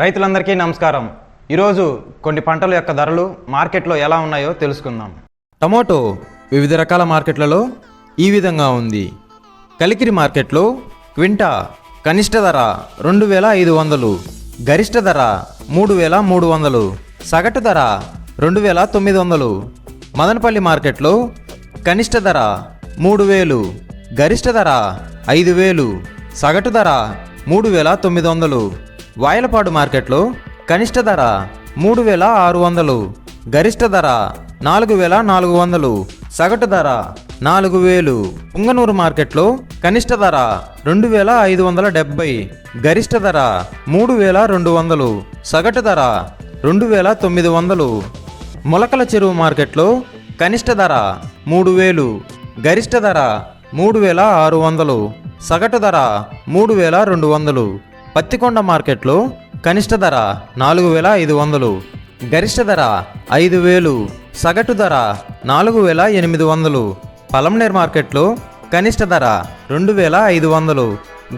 రైతులందరికీ నమస్కారం. ఈరోజు కొన్ని పంటల యొక్క ధరలు మార్కెట్లో ఎలా ఉన్నాయో తెలుసుకుందాం. టమోటో వివిధ రకాల మార్కెట్లలో ఈ విధంగా ఉంది. కలికిరి మార్కెట్లో క్వింటా కనిష్ట ధర రెండు వేల ఐదు వందలు గరిష్ట ధర మూడు వేల మూడు వందలు సగటు ధర రెండు వేల తొమ్మిది వందలు. మదనపల్లి మార్కెట్లో కనిష్ట ధర మూడు వేలు గరిష్ట ధర ఐదు వేలు సగటు ధర మూడు వేల తొమ్మిది వందలు. వాయలపాడు మార్కెట్లో కనిష్ట ధర మూడు వేల ఆరు వందలు గరిష్ట ధర నాలుగు వేల నాలుగు వందలు సగటు ధర నాలుగు వేలు. పుంగనూరు మార్కెట్లో కనిష్ట ధర రెండు వేల ఐదు వందల డెబ్బై గరిష్ట ధర మూడు వేల రెండు వందలు సగటు ధర రెండు వేల తొమ్మిది వందలు. మొలకల చెరువు మార్కెట్లో కనిష్ట ధర మూడు వేలు గరిష్ట ధర మూడు వేల ఆరు వందలు సగటు ధర మూడు వేల రెండు వందలు. పత్తికొండ మార్కెట్లో కనిష్ట ధర నాలుగు వేల ఐదు వందలు గరిష్ట ధర ఐదు వేలు సగటు ధర నాలుగు వేల ఎనిమిది వందలు పలంనేర్ మార్కెట్లో కనిష్ట ధర రెండు వేల ఐదు వందలు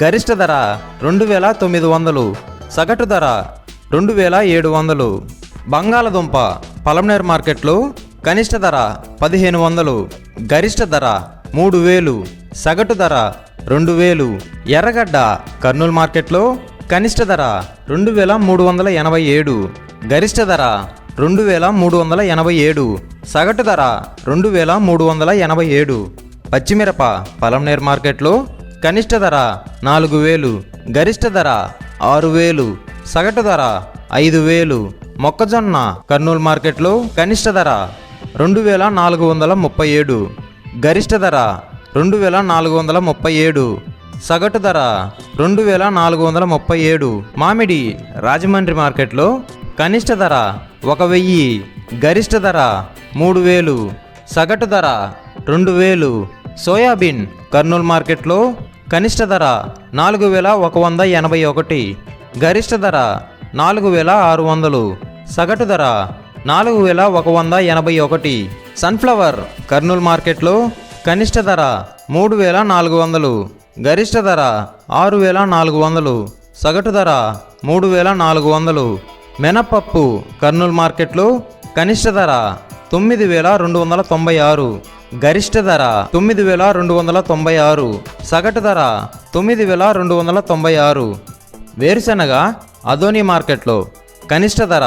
గరిష్ట ధర రెండు వేల తొమ్మిది వందలు సగటు ధర రెండు వేల ఏడు వందలు. బంగాళదుంప పలంనేర్ మార్కెట్లో కనిష్ట ధర పదిహేను వందలు గరిష్ట ధర మూడు వేలు సగటు ధర రెండు వేలు ఎర్రగడ్డ కర్నూలు మార్కెట్లో కనిష్ట ధర రెండు వేల మూడు వందల ఎనభై ఏడు. గరిష్ట ధర రెండు వేల మూడు వందల ఎనభై ఏడు. సగటు ధర రెండు వేల మూడు వందల ఎనభై ఏడు. పచ్చిమిరప పలంనేర్ మార్కెట్లో కనిష్ట ధర నాలుగు వేలు గరిష్ట ధర ఆరు వేలు సగటు ధర ఐదు వేలు మొక్కజొన్న కర్నూలు మార్కెట్లో కనిష్ట ధర రెండు వేల నాలుగు వందల ముప్పై ఏడు. గరిష్ట ధర రెండు వేల నాలుగు వందల ముప్పై ఏడు. సగటు ధర రెండు వేల నాలుగు వందల ముప్పై ఏడు. మామిడి రాజమండ్రి మార్కెట్లో కనిష్ట ధర ఒక వెయ్యి. గరిష్ట ధర మూడు వేలు. సగటు ధర రెండు వేలు. సోయాబీన్ కర్నూలు మార్కెట్లో కనిష్ట ధర నాలుగు వేల ఒక వంద ఎనభై ఒకటి. గరిష్ట ధర నాలుగు వేల ఆరు వందలు. సగటు ధర నాలుగు వేల ఒక వంద ఎనభై ఒకటి. సన్ఫ్లవర్ కర్నూలు మార్కెట్లో కనిష్ట ధర మూడు వేల నాలుగు వందలు గరిష్ట ధర ఆరు వేల నాలుగు వందలు సగటు ధర మూడు వేల నాలుగు వందలు. మినపప్పు కర్నూలు మార్కెట్లో కనిష్ట ధర తొమ్మిది వేల రెండు వందల తొంభై ఆరు గరిష్ట ధర తొమ్మిది వేల రెండు వందల తొంభై ఆరు సగటు ధర తొమ్మిది వేల రెండు వందల తొంభై ఆరు. వేరుశెనగ అదోని మార్కెట్లో కనిష్ట ధర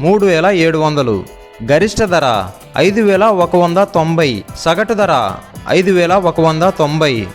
మూడు వేల ఏడు వందలు గరిష్ట ధర ఐదు వేల ఒక వంద తొంభై. సగటు ధర ఐదు వేల ఒక వంద తొంభై.